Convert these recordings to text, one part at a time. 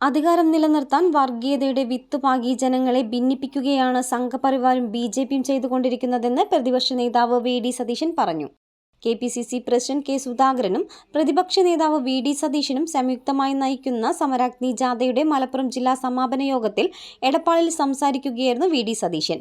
അധികാരം നിലനിർത്താൻ വർഗീയതയുടെ വിത്ത് പാകി ജനങ്ങളെ ഭിന്നിപ്പിക്കുകയാണ് സംഘപരിവാരും ബി ജെ പിയും ചെയ്തുകൊണ്ടിരിക്കുന്നതെന്ന് പ്രതിപക്ഷ നേതാവ് വി ഡി സതീശൻ പറഞ്ഞു. K P C C president K സുധാകരനും പ്രതിപക്ഷ നേതാവ് വി ഡി സതീശനും സംയുക്തമായി നയിക്കുന്ന സമരാഗ്നി ജാഥയുടെ മലപ്പുറം ജില്ലാ സമാപന യോഗത്തിൽ എടപ്പാളിൽ സംസാരിക്കുകയായിരുന്നു വി ഡി സതീശൻ.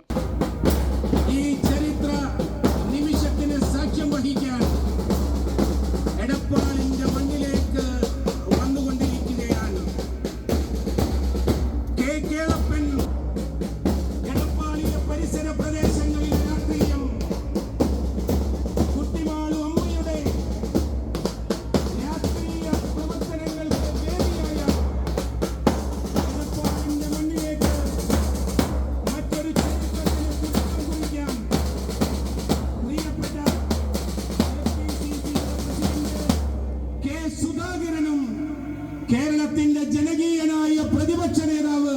കേരളത്തിന്റെ ജനകീയനായ പ്രതിപക്ഷ നേതാവ്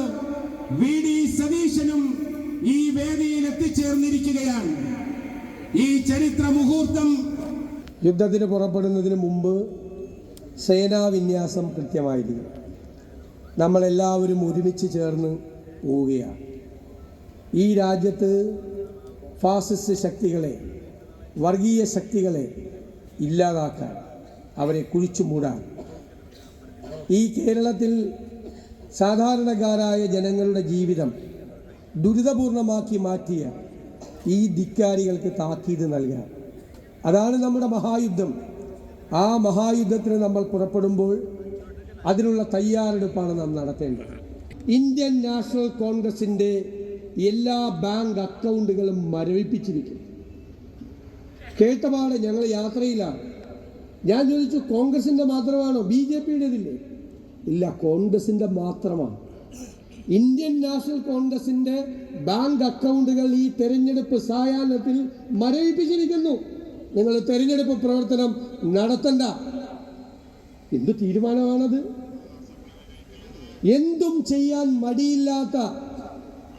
വി ഡി സതീശനും ഈ വേദിയിൽ എത്തിച്ചേർന്നിരിക്കുകയാണ്. ഈ ചരിത്ര മുഹൂർത്തം യുദ്ധത്തിന് പുറപ്പെടുന്നതിന് മുമ്പ് സേനാവിന്യാസം കൃത്യമായിരുന്നു. നമ്മളെല്ലാവരും ഒരുമിച്ച് ചേർന്ന് പോവുകയാണ്. ഈ രാജ്യത്ത് ഫാസിസ്റ്റ് ശക്തികളെ വർഗീയ ശക്തികളെ ഇല്ലാതാക്കാൻ അവരെ കുഴിച്ചു മൂടാൻ ഈ കേരളത്തിൽ സാധാരണക്കാരായ ജനങ്ങളുടെ ജീവിതം ദുരിതപൂർണമാക്കി മാറ്റിയ ഈ ധിക്കാരികൾക്ക് താക്കീത് നൽകുക. അതാണ് നമ്മുടെ മഹായുദ്ധം. ആ മഹായുദ്ധത്തിന് നമ്മൾ പുറപ്പെടുമ്പോൾ അതിനുള്ള തയ്യാറെടുപ്പാണ് നാം നടത്തേണ്ടത്. ഇന്ത്യൻ നാഷണൽ കോൺഗ്രസിന്റെ എല്ലാ ബാങ്ക് അക്കൗണ്ടുകളും മരവിപ്പിച്ചിരിക്കും കേട്ടപാട് ഞങ്ങൾ യാത്രയിലാണ്. ഞാൻ ചോദിച്ചു കോൺഗ്രസിന്റെ മാത്രമാണോ? ബി ജെ പിയുടേതില്ലേ? ഇല്ല കോൺഗ്രസിന്റെ മാത്രമാണ്. ഇന്ത്യൻ നാഷണൽ കോൺഗ്രസിന്റെ ബാങ്ക് അക്കൗണ്ടുകൾ ഈ തെരഞ്ഞെടുപ്പ് സായാഹ്നത്തിൽ മരവിപ്പിച്ചിരിക്കുന്നു. നിങ്ങൾ തെരഞ്ഞെടുപ്പ് പ്രവർത്തനം നടത്തണ്ട. എന്ത് തീരുമാനമാണത്? എന്തും ചെയ്യാൻ മടിയില്ലാത്ത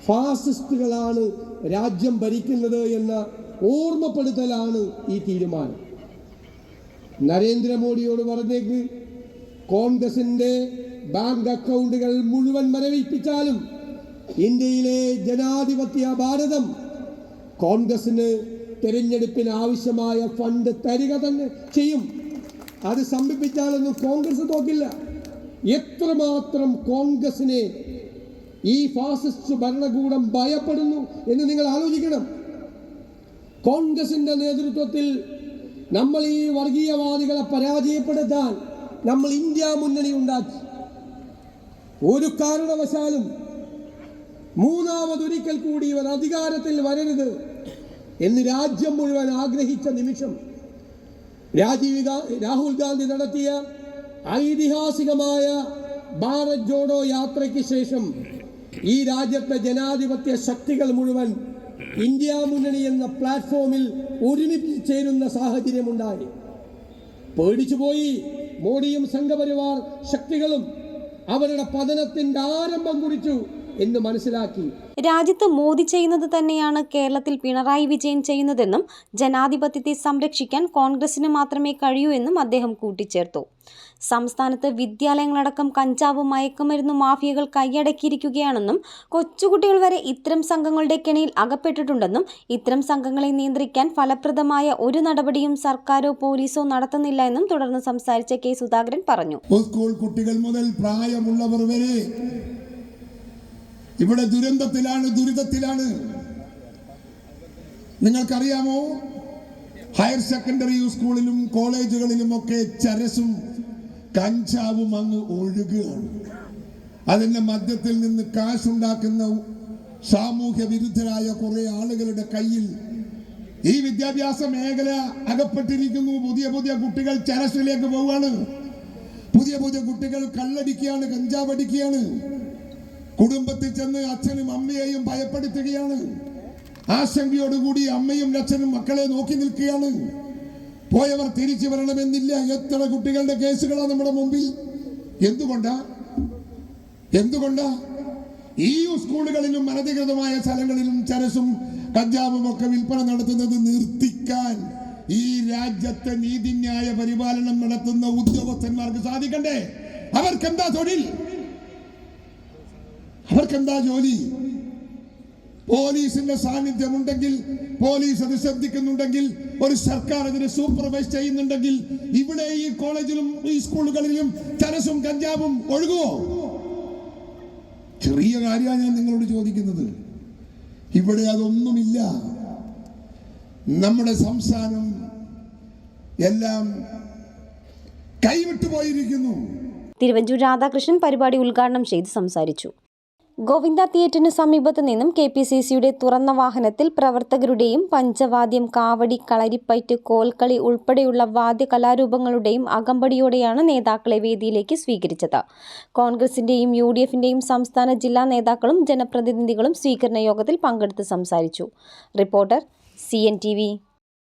ഫാസിസ്റ്റുകളാണ് രാജ്യം ഭരിക്കുന്നത് എന്ന ഓർമ്മപ്പെടുത്തലാണ് ഈ തീരുമാനം. നരേന്ദ്രമോദിയോട് പറഞ്ഞേക്ക് കോൺഗ്രസിന്റെ ബാങ്ക് അക്കൗണ്ടുകൾ മുഴുവൻ മരവിപ്പിച്ചാലും ഇന്ത്യയിലെ ജനാധിപത്യ ഭാരതം കോൺഗ്രസിന് തെരഞ്ഞെടുപ്പിന് ആവശ്യമായ ഫണ്ട് തരിക തന്നെ ചെയ്യും. അത് സംഭവിച്ചാലൊന്നും കോൺഗ്രസ് നോക്കില്ല എത്രമാത്രം കോൺഗ്രസിനെ ഈ ഫാസിസ്റ്റ് ഭരണകൂടം ഭയപ്പെടുന്നു എന്ന് നിങ്ങൾ ആലോചിക്കണം. കോൺഗ്രസിന്റെ നേതൃത്വത്തിൽ നമ്മൾ ഈ വർഗീയവാദികളെ പരാജയപ്പെടുത്താൻ നമ്മൾ ഇന്ത്യ മുന്നണി ഉണ്ടാക്കി. ഒരു കാരണവശാലും മൂന്നാമതൊരിക്കൽ കൂടി ഇവർ അധികാരത്തിൽ വരരുത് എന്ന് രാജ്യം മുഴുവൻ ആഗ്രഹിച്ച നിമിഷം രാജീവ് രാഹുൽ ഗാന്ധി നടത്തിയ ഐതിഹാസികമായ ഭാരത് ജോഡോ യാത്രയ്ക്ക് ശേഷം ഈ രാജ്യത്തെ ജനാധിപത്യ ശക്തികൾ മുഴുവൻ ഇന്ത്യ മുന്നണി എന്ന പ്ലാറ്റ്ഫോമിൽ ഒരുമിച്ച് ചേരുന്ന സാഹചര്യമുണ്ടായി. പേടിച്ചു പോയി മോഡിയും സംഘപരിവാർ ശക്തികളും അവരുടെ പതനത്തിന്റെ ആരംഭം കുറിച്ചു. എന്ന് മനസ്സിലാക്കി. രാജ്യത്ത് മോദി ചെയ്യുന്നത് തന്നെയാണ് കേരളത്തിൽ പിണറായി വിജയൻ ചെയ്യുന്നതെന്നും ജനാധിപത്യത്തെ സംരക്ഷിക്കാൻ കോൺഗ്രസിന് മാത്രമേ കഴിയൂ എന്നും അദ്ദേഹം കൂട്ടിച്ചേർത്തു. സംസ്ഥാനത്ത് വിദ്യാലയങ്ങളടക്കം കഞ്ചാവ് മയക്കുമരുന്ന് മാഫിയകൾ കൈയടക്കിയിരിക്കുകയാണെന്നും കൊച്ചുകുട്ടികൾ വരെ ഇത്തരം സംഘങ്ങളുടെ കെണിയിൽ അകപ്പെട്ടിട്ടുണ്ടെന്നും ഇത്തരം സംഘങ്ങളെ നിയന്ത്രിക്കാൻ ഫലപ്രദമായ ഒരു നടപടിയും സർക്കാരോ പോലീസോ നടത്തുന്നില്ല എന്നും തുടർന്ന് സംസാരിച്ച കെ സുധാകരൻ പറഞ്ഞു. സ്കൂൾ കുട്ടികൾ മുതൽ പ്രായമുള്ളവർ വരെ ഇവിടെ ദുരന്തത്തിലാണ് ദുരിതത്തിലാണ്. നിങ്ങൾക്കറിയാമോ? ഹയർ സെക്കൻഡറി സ്കൂളിലും കോളേജുകളിലും ഒക്കെ ചരസും കഞ്ചാവും അങ്ങ് ഒഴുകുകയാണ്. അതിന്റെ മദ്യത്തിൽ നിന്ന് കാശുണ്ടാക്കുന്ന സാമൂഹ്യ വിരുദ്ധരായ കുറെ ആളുകളുടെ കയ്യിൽ ഈ വിദ്യാഭ്യാസ മേഖല അകപ്പെട്ടിരിക്കുന്നു. പുതിയ പുതിയ കുട്ടികൾ ചരസിലേക്ക് പോവുകയാണ് പുതിയ പുതിയ കുട്ടികൾ കള്ളടിക്കുകയാണ് കഞ്ചാവ് അടിക്കുകയാണ് കുടുംബത്തിൽ ചെന്ന് അച്ഛനും അമ്മയെയും ഭയപ്പെടുത്തുകയാണ്. ആശങ്കയോടുകൂടി അമ്മയും അച്ഛനും മക്കളെ നോക്കി നിൽക്കുകയാണ്. പോയവർ തിരിച്ചു വരണമെന്നില്ല. എത്ര കുട്ടികളുടെ കേസുകളാണ് നമ്മുടെ മുമ്പിൽ. എന്തുകൊണ്ടാ? എന്തുകൊണ്ടാ? ഈ സ്കൂളുകളിലും അനധികൃതമായ സ്ഥലങ്ങളിലും ചരസും കഞ്ചാവും ഒക്കെ വിൽപ്പന നടത്തുന്നത് നിർത്തിക്കാൻ ഈ രാജ്യത്തെ നീതിന്യായ പരിപാലനം നടത്തുന്ന ഉദ്യോഗസ്ഥന്മാർക്ക് സാധിക്കണ്ടേ? അവർക്ക് എന്താ തൊഴിൽ? അവർക്കെന്താ ജോലി? പോലീസിന്റെ സാന്നിധ്യം ഉണ്ടെങ്കിൽ പോലീസ് അത് ശ്രദ്ധിക്കുന്നുണ്ടെങ്കിൽ ഒരു സർക്കാർ അതിനെ സൂപ്പർവൈസ് ചെയ്യുന്നുണ്ടെങ്കിൽ ഇവിടെ ഈ കോളേജിലും ഈ സ്കൂളുകളിലും ചരസും കഞ്ചാവും ഒഴുകുമോ ചെറിയ കാര്യമാണ് ഞാൻ നിങ്ങളോട് ചോദിക്കുന്നത്. ഇവിടെ അതൊന്നുമില്ല. നമ്മുടെ സംസ്ഥാനം എല്ലാം കൈവിട്ടു പോയിരിക്കുന്നു തിരുവഞ്ചൂർ രാധാകൃഷ്ണൻ പരിപാടി ഉദ്ഘാടനം ചെയ്ത് സംസാരിച്ചു. ഗോവിന്ദ തിയേറ്ററിന് സമീപത്ത് നിന്നും കെ പി സി സിയുടെ തുറന്ന വാഹനത്തിൽ പ്രവർത്തകരുടെയും പഞ്ചവാദ്യം കാവടി കളരിപ്പയറ്റ് കോൽക്കളി ഉൾപ്പെടെയുള്ള വാദ്യ കലാരൂപങ്ങളുടെയും അകമ്പടിയോടെയാണ് നേതാക്കളെ വേദിയിലേക്ക് സ്വീകരിച്ചത്. കോൺഗ്രസിന്റെയും യു ഡി എഫിന്റെയും സംസ്ഥാന ജില്ലാ നേതാക്കളും ജനപ്രതിനിധികളും സ്വീകരണ യോഗത്തിൽ പങ്കെടുത്ത് സംസാരിച്ചു. Reporter C N T V